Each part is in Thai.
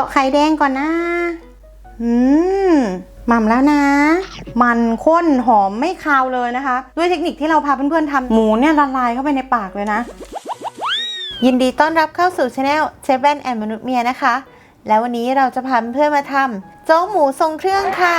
าะไข่แดงก่อนนะ อืมหม่ำแล้วนะ มันข้นหอมไม่คาวเลยนะคะ ด้วยเทคนิคที่เราพาเพื่อนๆทำหมูเนี่ยละลายเข้าไปในปากเลยนะ ยินดีต้อนรับเข้าสู่ช anel เชฟแอนแอนมนุษย์เมียนะคะ แล้ววันนี้เราจะพาเพื่อนๆมาทำโจ๊กหมูทรงเครื่องค่ะ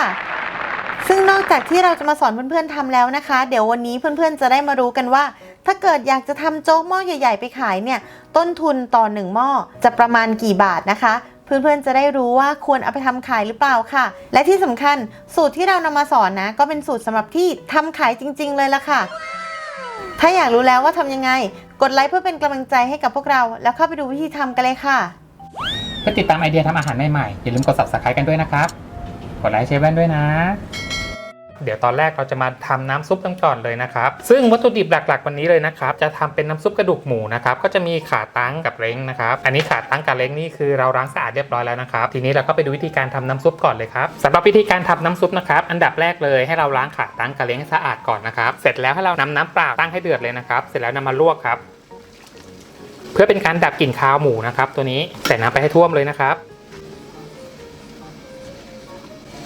ซึ่งนอกจากที่เราจะมาสอนเพื่อนๆทำแล้วนะคะ เดี๋ยววันนี้เพื่อนๆจะได้มารู้กันว่า ถ้าเกิดอยากจะทำโจ๊กหม้อใหญ่ ๆ ไปขายเนี่ย ต้นทุนต่อหนึ่งหม้อจะประมาณกี่บาทนะคะ เพื่อนๆจะได้รู้ว่าควรเอาไปทำขายหรือเปล่าค่ะ และที่สำคัญสูตรที่เรานำมาสอนนะ ก็เป็นสูตรสำหรับที่ทำขายจริง ๆ เลยละค่ะ ถ้าอยากรู้แล้วว่าทำยังไง กดไลค์เพื่อเป็นกำลังใจให้กับพวกเรา แล้วเข้าไปดูวิธีทำกันเลยค่ะเพื่อติดตามไอเดียทำอาหารใหม่ๆอย่าลืมกด subscribe กันด้วยนะครับกดไลค์เชฟแว่นด้วยนะ เดี๋ยวตอนแรกเราจะมาทำน้ำซุปกันก่อนเลยนะครับ ซึ่งวัตถุดิบหลักๆวันนี้เลยนะครับ จะทำเป็นน้ำซุปกระดูกหมูนะครับ ก็จะมีขาตั้งกับเล้งนะครับ อันนี้ขาตั้งกับเล้งนี่คือเราล้างสะอาดเรียบร้อยแล้วนะครับ ทีนี้เราก็ไปดูวิธีการทำน้ำซุปก่อนเลยครับสำหรับวิธีการทำน้ำซุปนะครับ อันดับแรกเลยให้เราล้างขาตั้งกับเล้งให้สะอาดก่อนนะครับ เสร็จแล้วให้เรานำน้ำเปล่าตั้งให้เดือดเลยนะครับ เสร็จแล้วนำมาลวกครับ เพื่อเป็นการดับกลิ่นคาวหมูนะครับ ตัวนี้ใส่น้ำไปให้ท่วมเลยนะครับ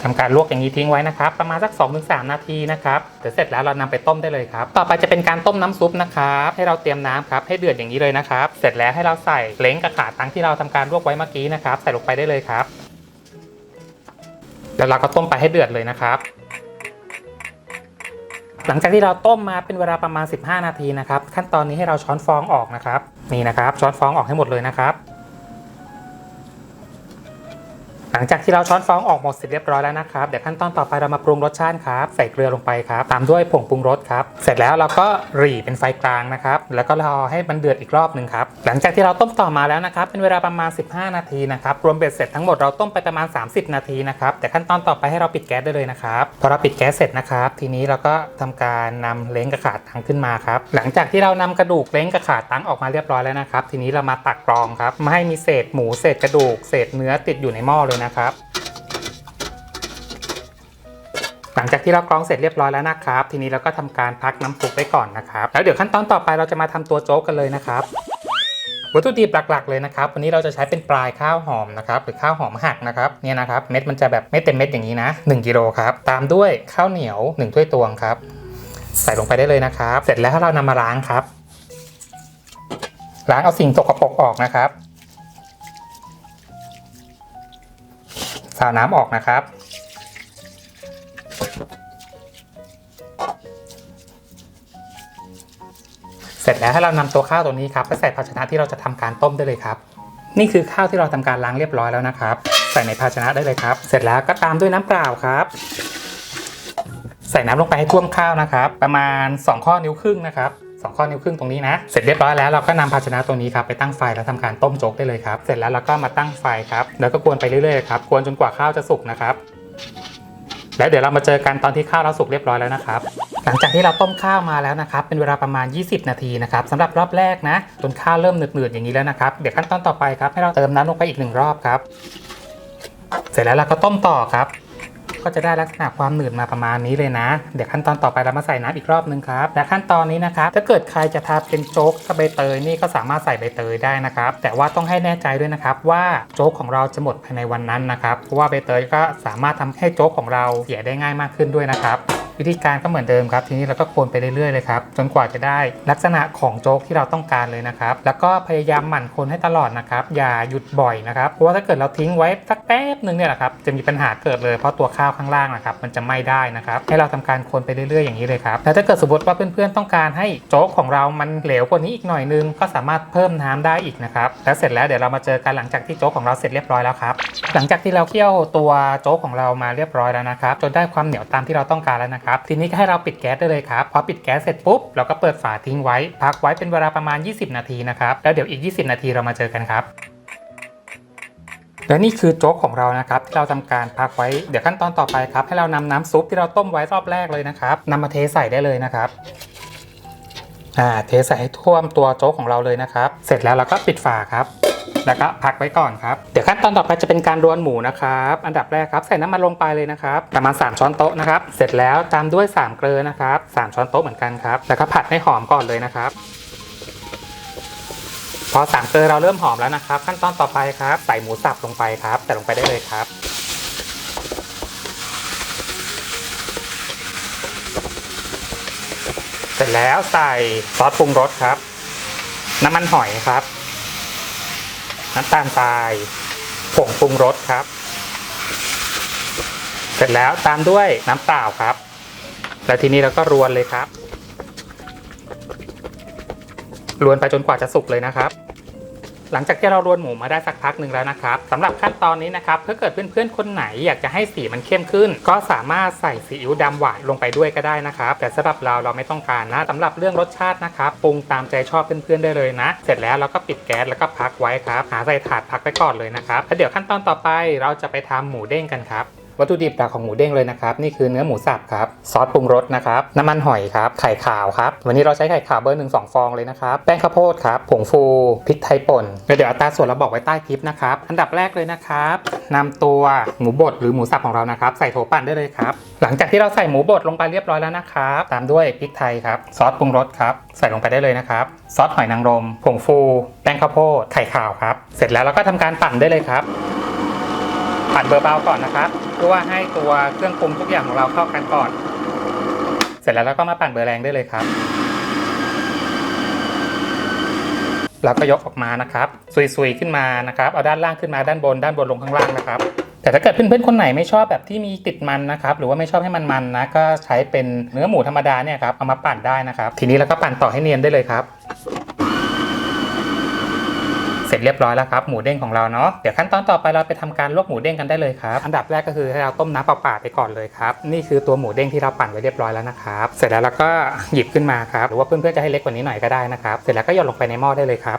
ทำการลวกอย่างนี้ทิ้งไว้นะครับ ประมาณสัก 2-3 นาทีนะครับเดี๋ยวเสร็จแล้วเรานำไปต้มได้เลยครับ ต่อไปจะเป็นการต้มน้ำซุปนะครับ ให้เราเตรียมน้ำครับให้เดือดอย่างนี้เลยนะครับ เสร็จแล้วให้เราใส่เล้งกับขาตั้งที่เราทำการลวกไว้เมื่อกี้นะครับ ใส่ลงไปได้เลยครับแล้วเราก็ต้มไปให้เดือดเลยนะครับหลังจากที่เราต้มมาเป็นเวลาประมาณ 15 นาทีนะครับ ขั้นตอนนี้ให้เราช้อนฟองออกนะครับ นี่นะครับ ช้อนฟองออกให้หมดเลยนะครับ หลังจากที่เราช้อนฟองออกหมดเสร็จเรียบร้อยแล้วนะครับเดี๋ยวขั้นตอนต่อไปเรามาปรุงรสชาติครับใส่เกลือลงไปครับตามด้วยผงปรุงรสครับเสร็จแล้วเราก็หรี่เป็นไฟกลางนะครับแล้วก็รอให้มันเดือดอีกรอบหนึ่งครับหลังจากที่เราต้มต่อมาแล้วนะครับเป็นเวลาประมาณ 15 นาทีนะครับรวมเบ็ดเสร็จทั้งหมดเราต้มไปประมาณ 30 นาทีนะครับแต่ขั้นตอนต่อไปให้เราปิดแก๊สได้เลยนะครับพอเราปิดแก๊สเสร็จนะครับทีนี้เราก็ทำการนำเล้งกระขาตั้งขึ้นมาครับหลังจากที่เรานำกระดูกเล้งกระขาตั้งออกมาเรียบร้อยแล้วนะครับทีนี้เรามาตักกรองครับไม่ให้มีเศษหมูเศษกระดูกเศษเนื้อติดอยู่ในหม้อเลยนะครับ หลังจากที่เรากรองเสร็จเรียบร้อยแล้วนะครับ ทีนี้เราก็ทำการพักน้ำซุปไว้ก่อนนะครับ แล้วเดี๋ยวขั้นตอนต่อไปเราจะมาทำตัวโจ๊กกันเลยนะครับวัตถุดิบหลักๆเลยนะครับ วันนี้เราจะใช้เป็นปลายข้าวหอมนะครับหรือข้าวหอมหักนะครับเนี่ยนะครับเม็ดมันจะแบบไม่เต็มเม็ดอย่างนี้นะ1กิโลครับตามด้วยข้าวเหนียว1ถ้วยตวงครับ ใส่ลงไปได้เลยนะครับ เสร็จแล้วถ้าเรานำมาล้างครับล้างเอาสิ่งสกปรกออกนะครับาวน้ำออกนะครับ เสร็จแล้วให้เรานำตัวข้าวตัวนี้ครับไปใส่ภาชนะที่เราจะทำการต้มได้เลยครับ นี่คือข้าวที่เราทำการล้างเรียบร้อยแล้วนะครับ ใส่ในภาชนะได้เลยครับ เสร็จแล้วก็ตามด้วยน้ำเปล่าครับ ใส่น้ำลงไปให้ท่วมข้าวนะครับ ประมาณ 2 ข้อนิ้วครึ่งนะครับ สองข้อนิ้วครึ่งตรงนี้นะ เสร็จเรียบร้อยแล้วเราก็นำภาชนะตัวนี้ครับไปตั้งไฟแล้วทำการต้มโจ๊กได้เลยครับ เสร็จแล้วเราก็มาตั้งไฟครับแล้วก็กวนไปเรื่อยๆครับกวนจนกว่าข้าวจะสุกนะครับแล้วเดี๋ยวเรามาเจอกันตอนที่ข้าวเราสุกเรียบร้อยแล้วนะครับ หลังจากที่เราต้มข้าวมาแล้วนะครับ เป็นเวลาประมาณ 20 นาทีนะครับสำหรับรอบแรกนะจนข้าวเริ่มเหนืดๆอย่างนี้แล้วนะครับ เดี๋ยวขั้นตอนต่อไปครับให้เราเติมน้ำลงไปอีกหนึ่งรอบครับ เสร็จแล้วเราก็ต้มต่อครับ ก็จะได้ลักษณะความหนืดมาประมาณนี้เลยนะ เดี๋ยวขั้นตอนต่อไปเรามาใส่น้ำอีกรอบนึงครับและขั้นตอนนี้นะครับถ้าเกิดใครจะทำเป็นโจ๊กกับใบเตยนี่ก็สามารถใส่ใบเตยได้นะครับ แต่ว่าต้องให้แน่ใจด้วยนะครับว่าโจ๊กของเราจะหมดภายในวันนั้นนะครับเพราะว่าใบเตยก็สามารถทำให้โจ๊กของเราเสียได้ง่ายมากขึ้นด้วยนะครับ วิธีการก็เหมือนเดิมครับ ทีนี้เราก็คนไปเรื่อยๆเลยครับ จนกว่าจะได้ลักษณะของโจ๊กที่เราต้องการเลยนะครับ แล้วก็พยายามหมั่นคนให้ตลอดนะครับ อย่าหยุดบ่อยนะครับ เพราะว่าถ้าเกิดเราทิ้งไว้สักแป๊บหนึ่งเนี่ยแหละครับ จะมีปัญหาเกิดเลย เพราะตัวข้าวข้างล่างนะครับ มันจะไม้ได้นะครับ ให้เราทำการคนไปเรื่อยๆอย่างนี้เลยครับ แล้วถ้าเกิดสมมติว่าเพื่อนๆต้องการให้โจ๊กของเรามันเหลวกว่านี้อีกหน่อยนึง ก็สามารถเพิ่มน้ำได้อีกนะครับ แล้วเสร็จแล้วเดี๋ยวเรามาเจอกันหลังจากที่โจ๊กของเราเสร็จเรียบร้อยแล้วครับ หลังจากที่เราเคี่ยวตัวโจ๊กของเรามาเรียบร้อยแล้วนะครับ จนได้ความเหนียวตามที่เราต้องการแล้วนะครับ ทีนี้ก็ให้เราปิดแก๊สได้เลยครับ พอปิดแก๊สเสร็จปุ๊บ เราก็เปิดฝาทิ้งไว้ พักไว้เป็นเวลาประมาณ 20 นาทีนะครับ แล้วเดี๋ยวอีก 20 นาทีเรามาเจอกันครับและนี่คือโจ๊กของเรานะครับที่เราทำการพักไว้เดี๋ยวขั้นตอนต่อไปครับให้เรานำน้ำซุปที่เราต้มไว้รอบแรกเลยนะครับนำมาเทใส่ได้เลยนะครับอ่าเทใส่ให้ท่วมตัวโจ๊กของเราเลยนะครับ เสร็จแล้วเราก็ปิดฝาครับ แล้วก็พักไว้ก่อนครับ เดี๋ยวขั้นตอนต่อไปจะเป็นการรวนหมูนะครับ อันดับแรกครับใส่น้ำมันลงไปเลยนะครับ ประมาณ 3 ช้อนโต๊ะนะครับ เสร็จแล้วตามด้วย 3 เกลือนะครับ 3 ช้อนโต๊ะเหมือนกันครับ แล้วก็ผัดให้หอมก่อนเลยนะครับ พอสามเกลือเราเริ่มหอมแล้วนะครับ ขั้นตอนต่อไปครับ ใส่หมูสับลงไปครับ ใส่ลงไปได้เลยครับเสร็จแล้วใส่ซอสปรุงรสครับ น้ำมันหอยครับ น้ำตาลทรายผงปรุงรสครับ เสร็จแล้วตามด้วยน้ำเปล่าครับ แล้วทีนี้เราก็รวนเลยครับ รวนไปจนกว่าจะสุกเลยนะครับ หลังจากที่เรารวนหมูมาได้สักพักหนึ่งแล้วนะครับสำหรับขั้นตอนนี้นะครับถ้าเกิดเพื่อนๆคนไหนอยากจะให้สีมันเข้มขึ้น ก็สามารถใส่ซีอิ๊วดำหวานลงไปด้วยก็ได้นะครับแต่สำหรับเราเราไม่ต้องการนะสำหรับเรื่องรสชาตินะครับปรุงตามใจชอบเพื่อนๆได้เลยนะ เสร็จแล้วเราก็ปิดแก๊สแล้วก็พักไว้ครับหาใส่ถาดพักไปก่อนเลยนะครับแล้วเดี๋ยวขั้นตอนต่อไปเราจะไปทำหมูเด้งกันครับ วัตถุดิบหลักของหมูเด้งเลยนะครับนี่คือเนื้อหมูสับครับซอสปรุงรสนะครับน้ำมันหอยครับไข่ขาวครับวันนี้เราใช้ไข่ขาวเบอร์หนึ่งสองฟองเลยนะครับแป้งข้าวโพดครับผงฟูพริกไทยป่นเดี๋ยวอัตราส่วนเราบอกไว้ใต้คลิปนะครับอันดับแรกเลยนะครับนำตัวหมูบดหรือหมูสับของเรานะครับใส่โถปั่นได้เลยครับหลังจากที่เราใส่หมูบดลงไปเรียบร้อยแล้วนะครับตามด้วยพริกไทยครับซอสปรุงรสครับใส่ลงไปได้เลยนะครับซอสหอยนางรมผงฟู แป้งข้าวโพดไข่ขาวครับเสร็จแล้วเราก็ทำการปั่นได้เลยครับ ปั่นเบอร์เบาก่อนนะครับเพื่อว่าให้ตัวเครื่องปรุงทุกอย่างของเราเข้ากันก่อน เสร็จแล้วเราก็มาปั่นเบอร์แรงได้เลยครับแล้วก็ยกออกมานะครับซุยๆขึ้นมานะครับ เอาด้านล่างขึ้นมาด้านบนด้านบนลงข้างล่างนะครับ แต่ถ้าเกิดเพื่อนๆคนไหนไม่ชอบแบบที่มีติดมันนะครับ หรือว่าไม่ชอบให้มันมันนะ ก็ใช้เป็นเนื้อหมูธรรมดาเนี่ยครับ เอามาปั่นได้นะครับ ทีนี้เราก็ปั่นต่อให้เนียนได้เลยครับ สร็จเรียบร้อยแล้วครับหมูเด้งของเราเนาะเดี๋ยวขั้นตอนต่อไปเราไปทำการลวกหมูเด้งกันได้เลยครับอันดับแรกก็คือให้เราต้มน้ำเปล่าๆไปก่อนเลยครับนี่คือตัวหมูเด้งที่เราปั่นไว้เรียบร้อยแล้วนะครับเสร็จแล้วเราก็หยิบขึ้นมาครับหรือว่าเพื่อนๆจะให้เล็กกว่านี้หน่อยก็ได้นะครับเสร็จแล้วก็หย่อนลงไปในหม้อได้เลยครับ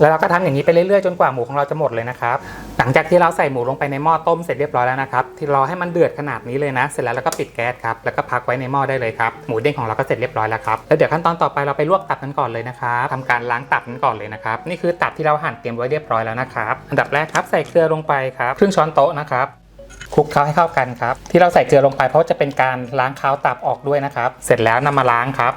แล้วเราก็ทำอย่างนี้ไปเรื่อยๆจนกว่าหมูของเราจะหมดเลยนะครับ หลังจากที่เราใส่หมูลงไปในหม้อต้มเสร็จเรียบร้อยแล้วนะครับ ที่รอให้มันเดือดขนาดนี้เลยนะ เสร็จแล้วเราก็ปิดแก๊สครับ แล้วก็พักไว้ในหม้อได้เลยครับ หมูเด้งของเราก็เสร็จเรียบร้อยแล้วครับ แล้วเดี๋ยวขั้นตอนต่อไปเราไปลวกตับกันก่อนเลยนะครับทำการล้างตับกันก่อนเลยนะครับ นี่คือตับที่เราหั่นเตรียมไว้เรียบร้อยแล้วนะครับ อันดับแรกครับใส่เกลือลงไปครับครึ่งช้อนโต๊ะนะครับคลุกเคล้าให้เข้ากันครับ ที่เราใส่เกลือลงไปเพราะจะเป็นการล้างคาวตับออกด้วยนะครับ เสร็จแล้วนำมาล้างครับ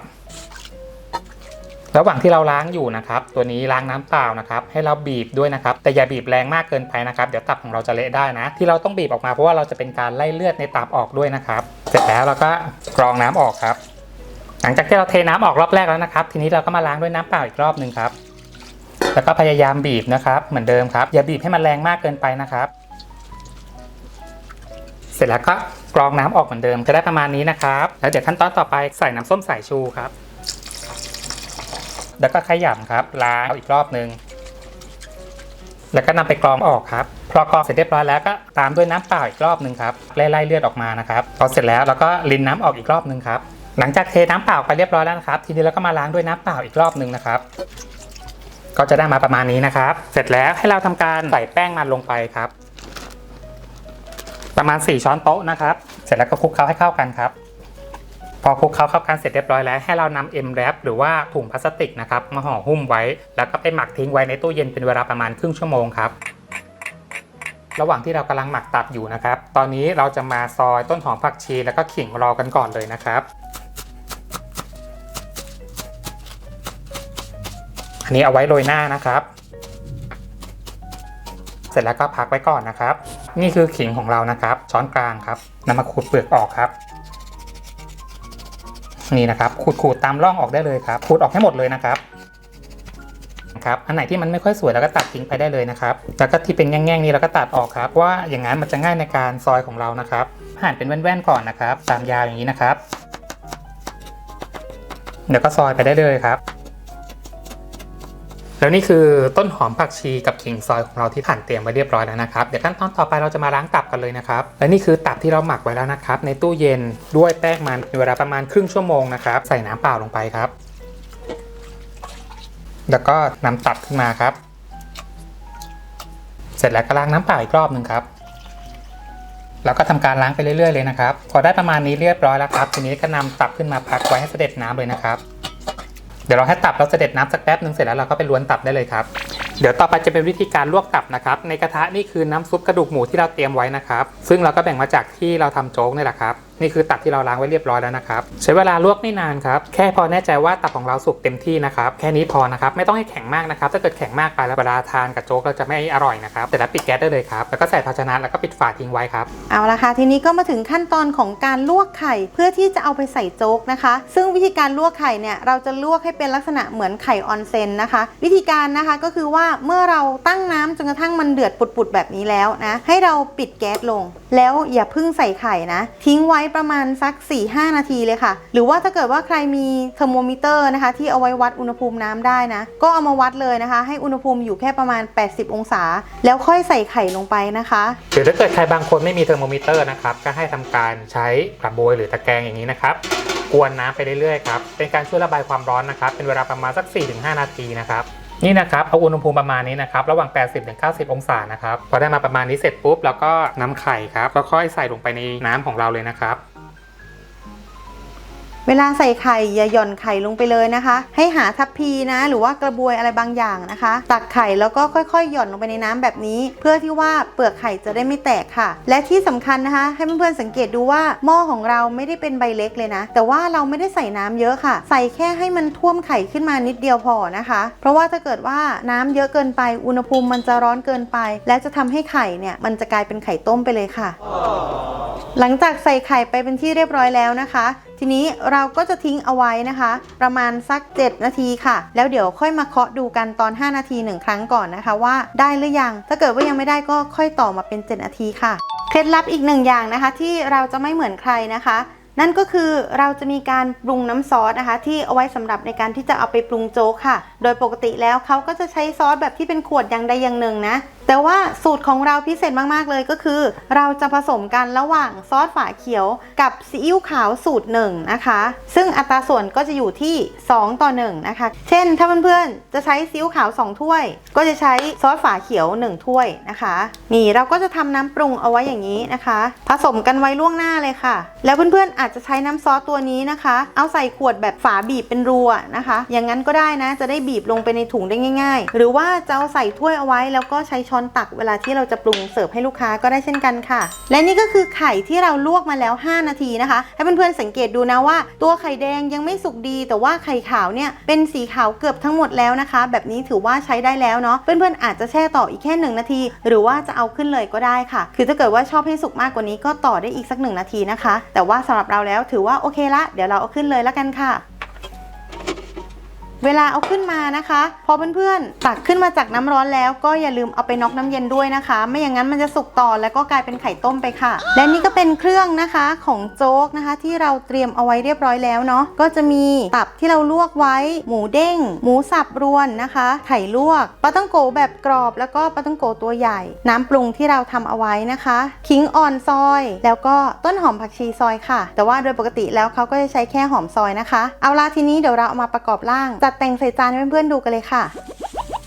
ระหว่างที่เราล้างอยู่นะครับ ตัวนี้ล้างน้ำเปล่านะครับ ให้เราบีบด้วยนะครับ แต่อย่าบีบแรงมากเกินไปนะครับ เดี๋ยวตับของเราจะเละได้นะ ที่เราต้องบีบออกมาเพราะว่าเราจะเป็นการไล่เลือดในตับออกด้วยนะครับ เสร็จแล้วเราก็กรองน้ำออกครับ หลังจากที่เราเทน้ำออกรอบแรกแล้วนะครับ ทีนี้เราก็มาล้างด้วยน้ำเปล่าอีกรอบหนึ่งครับ แล้วก็พยายามบีบนะครับ เหมือนเดิมครับ อย่าบีบให้มันแรงมากเกินไปนะครับเสร็จแล้วก็กรองน้ำออกเหมือนเดิมจะได้ประมาณนี้นะครับ แล้วเดี๋ยวขั้นตอนต่อไปใส่น้ำส้มสายชูครับ แล้วก็ขยำครับ ล้างอีกรอบนึง แล้วก็นำไปกรองออกครับ พอกรองเสร็จเรียบร้อยแล้วก็ตามด้วยน้ำเปล่าอีกรอบนึงครับ ไล่เลือดออกมานะครับ พอเสร็จแล้วเราก็รินน้ำออกอีกรอบนึงครับ หลังจากเทน้ำเปล่าไปเรียบร้อยแล้วนะครับ ทีนี้เราก็มาล้างด้วยน้ำเปล่าอีกรอบนึงนะครับ ก็จะได้มาประมาณนี้นะครับ เสร็จแล้วให้เราทำการใส่แป้งมันลงไปครับ ประมาณ 4 ช้อนโต๊ะนะครับ เสร็จแล้วก็คลุกเคล้าให้เข้ากันครับ พอคลุกเคล้าเข้ากันเสร็จเรียบร้อยแล้วให้เรานำเอ็มแรปหรือว่าถุงพลาสติกนะครับมาห่อหุ้มไว้ แล้วก็ไปหมักทิ้งไว้ในตู้เย็นเป็นเวลาประมาณครึ่งชั่วโมงครับระหว่างที่เรากำลังหมักตับอยู่นะครับ ตอนนี้เราจะมาซอยต้นหอมผักชีแล้วก็ขิงรอกันก่อนเลยนะครับอันนี้เอาไว้โรยหน้านะครับ เสร็จแล้วก็พักไว้ก่อนนะครับ นี่คือขิงของเรานะครับ ช้อนกลางครับนำมาขูดเปลือกออกครับ นี่นะครับขูดขูดตามร่องออกได้เลยครับขูดออกให้หมดเลยนะครับครับอันไหนที่มันไม่ค่อยสวยเราก็ตัดทิ้งไปได้เลยนะครับแล้วก็ที่เป็นแง่งๆนี้เราก็ตัดออกครับว่าอย่างนั้นมันจะง่ายในการซอยของเรานะครับหั่นเป็นแว่นๆก่อนนะครับ ตามยาวอย่างนี้นะครับเดี๋ยวก็ซอยไปได้เลยครับ แล้วนี่คือต้นหอมผักชีกับขิงซอยของเราที่ผ่านเตรียมไว้เรียบร้อยแล้วนะครับ เดี๋ยวขั้นตอนต่อไปเราจะมาล้างตับกันเลยนะครับ และนี่คือตับที่เราหมักไว้แล้วนะครับ ในตู้เย็นด้วยแป้งมันเวลาประมาณครึ่งชั่วโมงนะครับ ใส่น้ำเปล่าลงไปครับ แล้วก็นำตับขึ้นมาครับ เสร็จแล้วก็ล้างน้ำเปล่าอีกรอบหนึ่งครับแล้วก็ทำการล้างไปเรื่อยๆเลยนะครับ พอได้ประมาณนี้เรียบร้อยแล้วครับ ทีนี้ก็นำตับขึ้นมาพักไว้ให้เสด็จน้ำเลยนะครับ เดี๋ยวเราให้ตับเราเสด็จน้ำสักแป๊บนึงเสร็จแล้วเราก็ไปล้วนตับได้เลยครับ เดี๋ยวต่อไปจะเป็นวิธีการลวกตับนะครับ ในกระทะนี่คือน้ำซุปกระดูกหมูที่เราเตรียมไว้นะครับ ซึ่งเราก็แบ่งมาจากที่เราทำโจ๊กนี่แหละครับ นี่คือตับที่เราล้างไว้เรียบร้อยแล้วนะครับ ใช้เวลาลวกไม่นานครับ แค่พอแน่ใจว่าตับของเราสุกเต็มที่นะครับ แค่นี้พอนะครับ ไม่ต้องให้แข็งมากนะครับ ถ้าเกิดแข็งมากไปแล้วเวลาทานกับโจ๊กเราจะไม่อร่อยนะครับ เสร็จแล้วปิดแก๊สได้เลยครับ แล้วก็ใส่ภาชนะแล้วก็ปิดฝาทิ้งไว้ครับ เอาละค่ะ ทีนี้ก็มาถึงขั้นตอนของการลวกไข่ เพื่อที่จะเอาไปใส่โจ๊กนะคะ ซึ่งวิธีการลวกไข่เนี่ย เราจะลวกให้เป็นลักษณะเหมือนไข่ออนเซนนะคะ วิธีการนะคะก็คือว่าเมื่อเราตั้งน้ำจนกระทั่งมันเดือดปุดๆแบบนี้แล้วนะ ให้เราปิดแก๊สลงแล้วอย่าเพิ่งใส่ไข่นะ ทิ้งไว้ประมาณสัก 4-5 นาทีเลยค่ะ หรือว่าถ้าเกิดว่าใครมีเทอร์โมมิเตอร์นะคะ ที่เอาไว้วัดอุณหภูมิน้ำได้นะ ก็เอามาวัดเลยนะคะ ให้อุณหภูมิอยู่แค่ประมาณ 80 องศา แล้วค่อยใส่ไข่ลงไปนะคะหรือถ้าเกิดใครบางคนไม่มีเทอร์โมมิเตอร์นะครับก็ให้ทำการใช้กระบวยหรือตะแกรงอย่างนี้นะครับกวนน้ำไปเรื่อยๆครับเป็นการช่วยระบายความร้อนนะครับเป็นเวลาประมาณสัก 4-5 นาทีนะครับ นี่นะครับเอาอุณหภูมิประมาณนี้นะครับระหว่าง 80-90 องศานะครับพอได้มาประมาณนี้เสร็จปุ๊บแล้วก็น้ำไข่ครับก็ค่อยใส่ลงไปในน้ำของเราเลยนะครับ เวลาใส่ไข่อย่าหย่อนไข่ลงไปเลยนะคะ ให้หาทัพพีนะหรือว่ากระบวยอะไรบางอย่างนะคะ ตักไข่แล้วก็ค่อยๆ หย่อนลงไปในน้ำแบบนี้ เพื่อที่ว่าเปลือกไข่จะได้ไม่แตกค่ะ และที่สำคัญนะคะ ให้เพื่อนๆสังเกตดูว่าหม้อของเราไม่ได้เป็นใบเล็กเลยนะ แต่ว่าเราไม่ได้ใส่น้ำเยอะค่ะ ใส่แค่ให้มันท่วมไข่ขึ้นมานิดเดียวพอนะคะ เพราะว่าถ้าเกิดว่าน้ำเยอะเกินไปอุณหภูมิมันจะร้อนเกินไป และจะทำให้ไข่เนี่ยมันจะกลายเป็นไข่ต้มไปเลยค่ะ หลังจากใส่ไข่ไปเป็นที่เรียบร้อยแล้วนะคะทีนี้เราก็จะทิ้งเอาไว้นะคะ ประมาณสัก 7 นาทีค่ะ แล้วเดี๋ยวค่อยมาเคาะดูกันตอน 5 นาที 1 ครั้งก่อนนะคะ ว่าได้หรือยัง ถ้าเกิดว่ายังไม่ได้ก็ค่อยต่อมาเป็น 7 นาทีค่ะ เคล็ดลับอีกหนึ่งอย่างนะคะ ที่เราจะไม่เหมือนใครนะคะนั่นก็คือเราจะมีการปรุงน้ำซอสนะคะ ที่เอาไว้สำหรับในการที่จะเอาไปปรุงโจ๊กค่ะ โดยปกติแล้วเขาก็จะใช้ซอสแบบที่เป็นขวดอย่างใดอย่างหนึ่งนะ แต่ว่าสูตรของเราพิเศษมากๆเลยก็คือ เราจะผสมกันระหว่างซอสฝาเขียวกับซีอิ๊วขาวสูตรหนึ่งนะคะ ซึ่งอัตราส่วนก็จะอยู่ที่ 2 ต่อ 1 นะคะ เช่น ถ้าเพื่อนๆ จะใช้ซีอิ๊วขาว 2 ถ้วย ก็จะใช้ซอสฝาเขียว 1 ถ้วยนะคะ นี่เราก็จะทำน้ำปรุงเอาไว้อย่างนี้นะคะ ผสมกันไว้ล่วงหน้าเลยค่ะ แล้วเพื่อนๆอาจจะใช้น้ำซอสตัวนี้นะคะ เอาใส่ขวดแบบฝาบีบเป็นรูนะคะ อย่างนั้นก็ได้นะ จะได้บีบลงไปในถุงได้ง่าย ๆ หรือว่าจะเอาใส่ถ้วยเอาไว้แล้วก็ใช้ช้อนตักเวลาที่เราจะปรุงเสิร์ฟให้ลูกค้าก็ได้เช่นกันค่ะ และนี่ก็คือไข่ที่เราลวกมาแล้ว 5 นาทีนะคะ ให้เพื่อนๆสังเกตดูนะว่า ตัวไข่แดงยังไม่สุกดี แต่ว่าไข่ขาวเนี่ยเป็นสีขาวเกือบทั้งหมดแล้วนะคะ แบบนี้ถือว่าใช้ได้แล้วเนาะเพื่อนๆอาจจะแช่ต่ออีกแค่ 1 นาที หรือว่าจะเอาขึ้นเลยก็ได้ค่ะ คือถ้าเกิดว่าชอบให้สุกมากกว่านี้ก็ต่อได้อีกสักหนึ่งนาทีนะคะ แต่ว่าสำหรับเราแล้วถือว่าโอเคละเดี๋ยวเราเอาขึ้นเลยแล้วกันค่ะ เวลาเอาขึ้นมานะคะ พอเพื่อนๆตักขึ้นมาจากน้ำร้อนแล้วก็อย่าลืมเอาไปน็อกน้ำเย็นด้วยนะคะ ไม่อย่างนั้นมันจะสุกต่อแล้วก็กลายเป็นไข่ต้มไปค่ะ และนี่ก็เป็นเครื่องนะคะของโจ๊กนะคะ ที่เราเตรียมเอาไว้เรียบร้อยแล้วเนาะก็จะมีตับที่เราลวกไว้ หมูเด้ง หมูสับรวนนะคะ ไข่ลวกปลาต้องโกแบบกรอบ แล้วก็ปลาต้องโกตัวใหญ่ น้ำปรุงที่เราทำเอาไว้นะคะขิงอ่อนซอย แล้วก็ต้นหอมผักชีซอยค่ะ แต่ว่าโดยปกติแล้วเขาก็จะใช้แค่หอมซอยนะคะ เอาละทีนี้เดี๋ยวเราเอามาประกอบร่างจัดแต่งใส่จานให้เพื่อนๆดูกันเลยค่ะ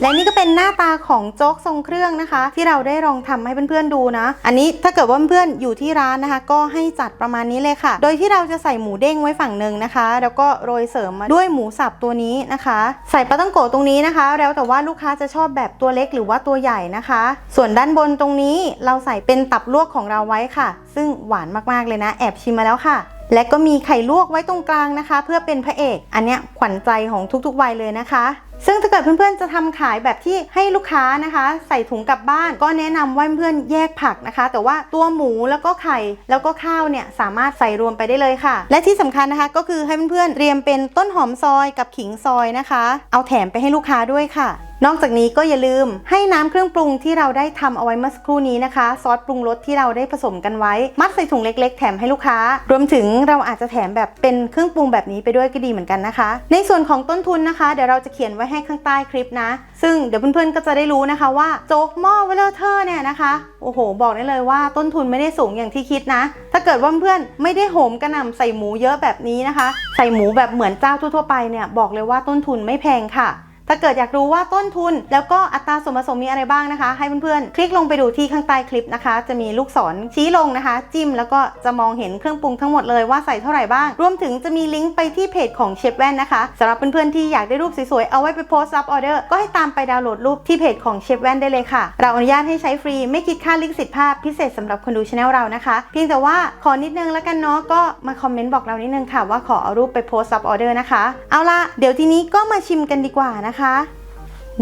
และนี่ก็เป็นหน้าตาของโจ๊กทรงเครื่องนะคะ ที่เราได้ลองทำให้เพื่อนๆดูนะ อันนี้ถ้าเกิดว่าเพื่อนๆอยู่ที่ร้านนะคะ ก็ให้จัดประมาณนี้เลยค่ะ โดยที่เราจะใส่หมูเด้งไว้ฝั่งหนึ่งนะคะ แล้วก็โรยเสริมมาด้วยหมูสับตัวนี้นะคะ ใส่ปลาตั้งโกะตรงนี้นะคะ แล้วแต่ว่าลูกค้าจะชอบแบบตัวเล็กหรือว่าตัวใหญ่นะคะ ส่วนด้านบนตรงนี้เราใส่เป็นตับลวกของเราไว้ค่ะ ซึ่งหวานมากๆเลยนะ แอบชิมมาแล้วค่ะ และก็มีไข่ลวกไว้ตรงกลางนะคะ เพื่อเป็นพระเอก อันเนี้ยขวัญใจของทุกๆวัยเลยนะคะ ซึ่งถ้าเกิดเพื่อนๆจะทำขายแบบที่ให้ลูกค้านะคะ ใส่ถุงกลับบ้าน ก็แนะนำว่าเพื่อนๆแยกผักนะคะ แต่ว่าตัวหมูแล้วก็ไข่แล้วก็ข้าวเนี่ยสามารถใส่รวมไปได้เลยค่ะ และที่สำคัญนะคะก็คือให้เพื่อนๆเตรียมเป็นต้นหอมซอยกับขิงซอยนะคะ เอาแถมไปให้ลูกค้าด้วยค่ะ นอกจากนี้ก็อย่าลืมให้น้ำเครื่องปรุงที่เราได้ทำเอาไว้เมื่อสักครู่นี้นะคะ ซอสปรุงรสที่เราได้ผสมกันไว้ มัดใส่ถุงเล็ก ๆ แถมให้ลูกค้า รวมถึงเราอาจจะแถมแบบเป็นเครื่องปรุงแบบนี้ไปด้วยก็ดีเหมือนกันนะคะ ในส่วนของต้นทุนนะคะ เดี๋ยวเราจะเขียนไว้ให้ข้างใต้คลิปนะ ซึ่งเดี๋ยวเพื่อนๆก็จะได้รู้นะคะว่าโจ๊กหม้อเวลเทอร์เนี่ยนะคะโอ้โห บอกได้เลยว่าต้นทุนไม่ได้สูงอย่างที่คิดนะ ถ้าเกิดว่าเพื่อนไม่ได้โหมกระหน่ำใส่หมูเยอะแบบนี้นะคะ ใส่หมูแบบเหมือนเจ้าทั่วๆไปเนี่ยบอกเลยว่าต้นทุนไม่แพงค่ะ ถ้าเกิดอยากรู้ว่าต้นทุน แล้วก็อัตราส่วนผสมมีอะไรบ้างนะคะ ให้เพื่อนๆ คลิกลงไปดูที่ข้างใต้คลิปนะคะ จะมีลูกศรชี้ลงนะคะ จิ้มแล้วก็จะมองเห็นเครื่องปรุงทั้งหมดเลยว่าใส่เท่าไหร่บ้าง รวมถึงจะมีลิงก์ไปที่เพจของเชฟแว่นนะคะสำหรับเพื่อนๆที่อยากได้รูปสวยๆ เอาไว้ไปโพสต์รับออเดอร์ ก็ให้ตามไปดาวน์โหลดรูปที่เพจของเชฟแว่นได้เลยค่ะ เราอนุญาตให้ใช้ฟรีไม่คิดค่าลิขสิทธิ์ภาพพิเศษสำหรับคนดูช anel เรานะคะ เพียงแต่ว่าขอนิดนึงแล้วกันเนาะก็มาคอมเมนต์บอกเรานิดนึงค่ะว่าขอเอารูปไปโพสต์รับออเดอร์นะคะ เอาละเดี๋ยวทีนี้ก็มาชิมกันดีกว่านะคะ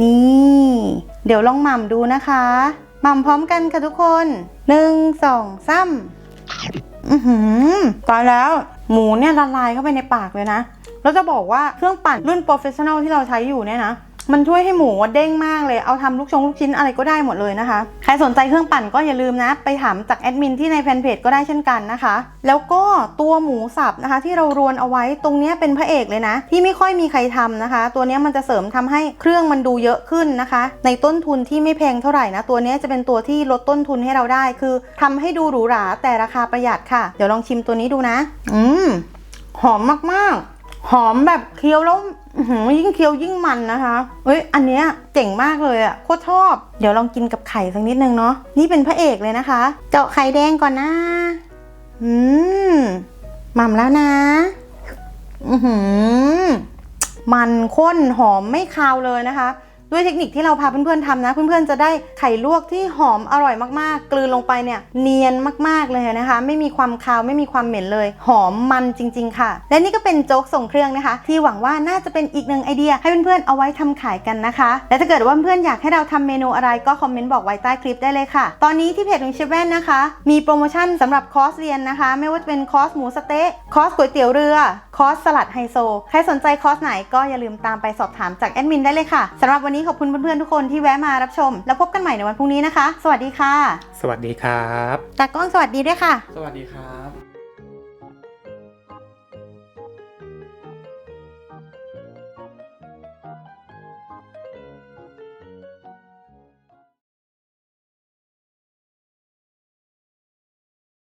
นี่ เดี๋ยวลองหม่ำดูนะคะหม่ำพร้อมกันค่ะทุกคนหนึ่งสองสามอือหือตายแล้วหมูเนี่ยละลายเข้าไปในปากเลยนะเราจะบอกว่าเครื่องปั่นรุ่นโปรเฟชชั่นอลที่เราใช้อยู่เนี่ยนะ มันช่วยให้หมูเด้งมากเลย เอาทำลูกชงลูกชิ้นอะไรก็ได้หมดเลยนะคะ ใครสนใจเครื่องปั่นก็อย่าลืมนะ ไปถามจากแอดมินที่ในแฟนเพจก็ได้เช่นกันนะคะ แล้วก็ตัวหมูสับนะคะ ที่เรารวนเอาไว้ตรงนี้เป็นพระเอกเลยนะ ที่ไม่ค่อยมีใครทำนะคะ ตัวนี้มันจะเสริมทำให้เครื่องมันดูเยอะขึ้นนะคะ ในต้นทุนที่ไม่แพงเท่าไหร่นะ ตัวนี้จะเป็นตัวที่ลดต้นทุนให้เราได้ คือทำให้ดูหรูหราแต่ราคาประหยัดค่ะ เดี๋ยวลองชิมตัวนี้ดูนะ อืมหอมมากๆ หอมแบบเคี้ยวแล้วยิ่งเคี้ยวยิ่งมันนะคะเฮ้ยอันเนี้ยเจ๋งมากเลยอะโคตรชอบ เดี๋ยวลองกินกับไข่สักนิดนึงเนาะนี่เป็นพระเอกเลยนะคะ เจาะไข่แดงก่อนนะอืมหม่ำแล้วนะอือหือมันข้นหอมไม่คาวเลยนะคะ ด้วยเทคนิคที่เราพาเพื่อนๆทำนะ เพื่อนๆจะได้ไข่ลวกที่หอมอร่อยมากๆ กลืนลงไปเนี่ยเนียนมากๆเลยนะคะ ไม่มีความคาวไม่มีความเหม็นเลย หอมมันจริง ๆ ค่ะ และนี่ก็เป็นโจ๊กส่งเครื่องนะคะ ที่หวังว่าน่าจะเป็นอีกหนึ่งไอเดียให้เพื่อนๆเอาไว้ทำขายกันนะคะ และถ้าเกิดว่าเพื่อนๆอยากให้เราทำเมนูอะไรก็คอมเมนต์บอกไว้ใต้คลิปได้เลยค่ะ ตอนนี้ที่เพจของเชฟแว่นนะคะ มีโปรโมชั่นสำหรับคอร์สเรียนนะคะ ไม่ว่าจะเป็นคอร์สหมูสเต๊ะคอร์สก๋วยเตี๋ยวเรือคอร์สสลัดไฮโซใครสนใจคอร์สไหนก็อย่าลืมตามไปสอบถามจากแอดมินได้เลยค่ะสำหรับวันนี้ขอบคุณเพื่อนๆทุกคนที่แวะมารับชม แล้วพบกันใหม่ในวันพรุ่งนี้นะคะ สวัสดีค่ะ สวัสดีครับ ตากล้องสวัสดีด้วยค่ะ สวัสดีครับ